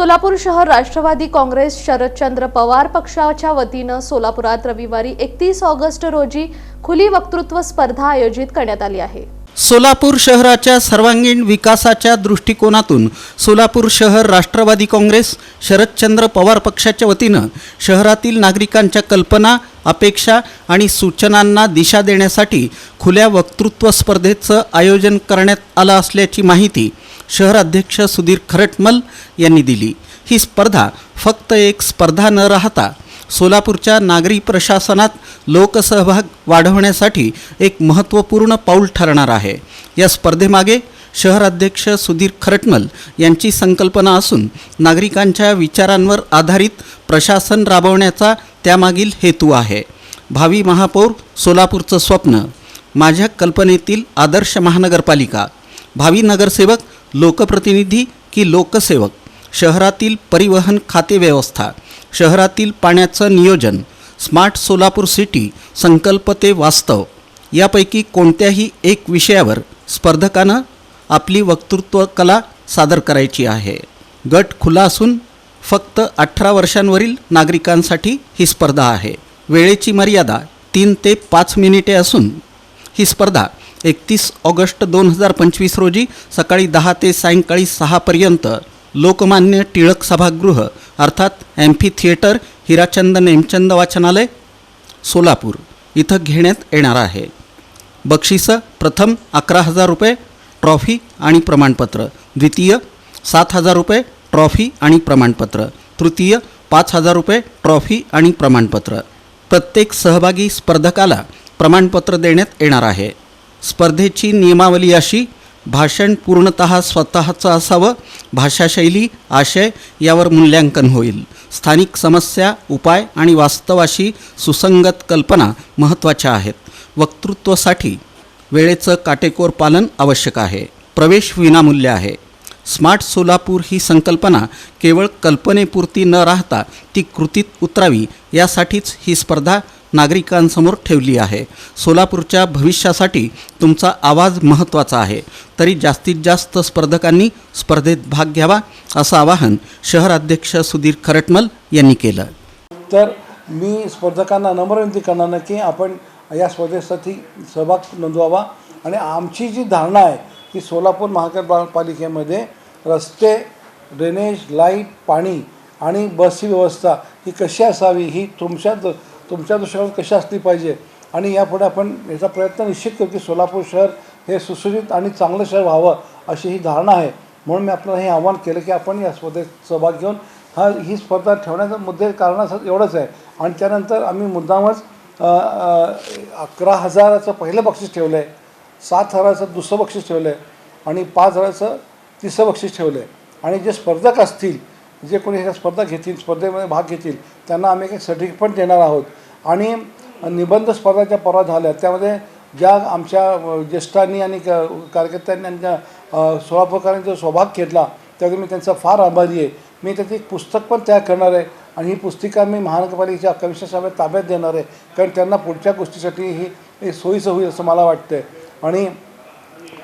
सोलापूर शहर राष्ट्रवादी काँग्रेस शरदचंद्र पवार पक्षाच्या वतीनं सोलापुरात रविवारी एकतीस ऑगस्ट रोजी खुली वक्तृत्व स्पर्धा आयोजित करण्यात आली आहे. सोलापूर शहराच्या सर्वांगीण विकासाच्या दृष्टिकोनातून सोलापूर शहर राष्ट्रवादी काँग्रेस शरदचंद्र पवार पक्षाच्या वतीनं शहरातील नागरिकांच्या कल्पना अपेक्षा आणि सूचनांना दिशा देण्यासाठी खुल्या वक्तृत्व स्पर्धेचं आयोजन करण्यात आलं असल्याची माहिती शहराध्यक्ष सुधीर खरटमल यांनी दिली. ही स्पर्धा फक्त एक स्पर्धा न राहता सोलापूरच्या नागरी प्रशासनात लोकसहभाग वाढवण्यासाठी एक महत्त्वपूर्ण पाऊल ठरणार आहे. या स्पर्धेमागे शहराध्यक्ष सुधीर खरटमल यांची संकल्पना असून नागरिकांच्या विचारांवर आधारित प्रशासन राबवण्याचा त्यामागील हेतू आहे. भावी महापौर सोलापूरचं स्वप्न माझ्या कल्पनेतील आदर्श महानगरपालिका भावी नगरसेवक लोकप्रतिनिधी की लोकसेवक शहरातील परिवहन खाते व्यवस्था शहरातील पाण्याचं नियोजन स्मार्ट सोलापूर सिटी संकल्प ते वास्तव यापैकी कोणत्याही एक विषयावर स्पर्धकानं आपली वक्तृत्व कला सादर करायची आहे. गट खुला असून फक्त अठरा वर्षांवरील नागरिकांसाठी ही स्पर्धा आहे. वेळेची मर्यादा तीन ते पाच मिनिटे असून ही स्पर्धा एकतीस ऑगस्ट दोन हजार पंचवीस रोजी सकाळी दहा ते सायंकाळी सहापर्यंत लोकमान्य टिळक सभागृह अर्थात एम्फी थिएटर हिराचंद नेमचंद वाचनालय सोलापूर इथं घेण्यात येणार आहे. बक्षिसं प्रथम अकरा हजार रुपये ट्रॉफी आणि प्रमाणपत्र. द्वितीय सात हजार रुपये ट्रॉफी आणि प्रमाणपत्र. तृतीय पाच हजार रुपये ट्रॉफी आणि प्रमाणपत्र. प्रत्येक सहभागी स्पर्धकाला प्रमाणपत्र देण्यात येणार आहे. स्पर्धेची नियमावली अशी भाषण पूर्णत स्वतःचं असावं भाषाशैली आशय यावर मूल्यांकन होईल. स्थानिक समस्या उपाय आणि वास्तवाशी सुसंगत कल्पना महत्त्वाच्या आहेत. वक्तृत्वासाठी वेळेचं काटेकोर पालन आवश्यक आहे. प्रवेश विनामूल्य आहे. स्मार्ट सोलापूर ही संकल्पना केवळ कल्पनेपुरती न राहता ती कृतीत उतरावी यासाठीच ही स्पर्धा नागरिकांसमोर ठेवली आहे. सोलापूरच्या भविष्यासाठी तुमचा आवाज महत्त्वाचा आहे. तरी जास्तीत जास्त स्पर्धकांनी स्पर्धेत भाग घ्यावा असं आवाहन शहराध्यक्ष सुधीर खरटमल यांनी केलं. तर मी स्पर्धकांना नम्र विनंती करणार की आपण या स्पर्धेसाठी सहभाग नोंदवावा. आणि आमची जी धारणा आहे की सोलापूर महानगरपालिकेमध्ये रस्ते ड्रेनेज लाइट पाणी आणि बसची व्यवस्था ही कशी असावी ही तुमच्या तुमच्या दृष्टीकोनात कशी असली पाहिजे? आणि यापुढे आपण याचा प्रयत्न निश्चित करू की सोलापूर शहर हे सुसज्जित आणि चांगलं शहर व्हावं अशी ही धारणा आहे. म्हणून मी आपल्याला हे आव्हान केलं की आपण या स्पर्धेत सहभाग घेऊन हा ही स्पर्धा ठेवण्याचा मुद्दे कारणास एवढंच आहे. आणि त्यानंतर आम्ही मुद्दामच अकरा हजाराचं पहिलं बक्षीस ठेवलं आहे सात हजाराचं दुसरं बक्षीस ठेवलं आहे आणि पाच हजाराचं तिसरं बक्षीस ठेवलं आहे आणि जे स्पर्धक असतील जे कोणी ह्या स्पर्धा घेतील स्पर्धेमध्ये भाग घेतील त्यांना आम्ही एक सर्टिफिकेट पण देणार आहोत. आणि निबंध स्पर्धा ज्या परवा झाल्या त्यामध्ये ज्या आमच्या ज्येष्ठांनी आणि क- कार्यकर्त्यांनी आणि त्या जो सहभाग घेतला त्यावेळी मी त्यांचा फार आभारी आहे. मी त्याचं एक पुस्तक पण तयार करणार आहे आणि ही पुस्तिका मी महानगरपालिकेच्या कमिशनर साहेब ताब्यात देणार आहे. कारण त्यांना पुढच्या गोष्टीसाठी ही सोयीचं होईल असं मला वाटतं आहे आणि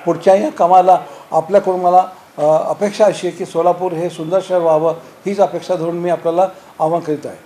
पुढच्या या कामाला आपल्याकडून मला अपेक्षा अशी आहे की सोलापूर हे सुंदर शहर व्हावं हीच अपेक्षा धरून मी आपल्याला आव्हान करीत आहे.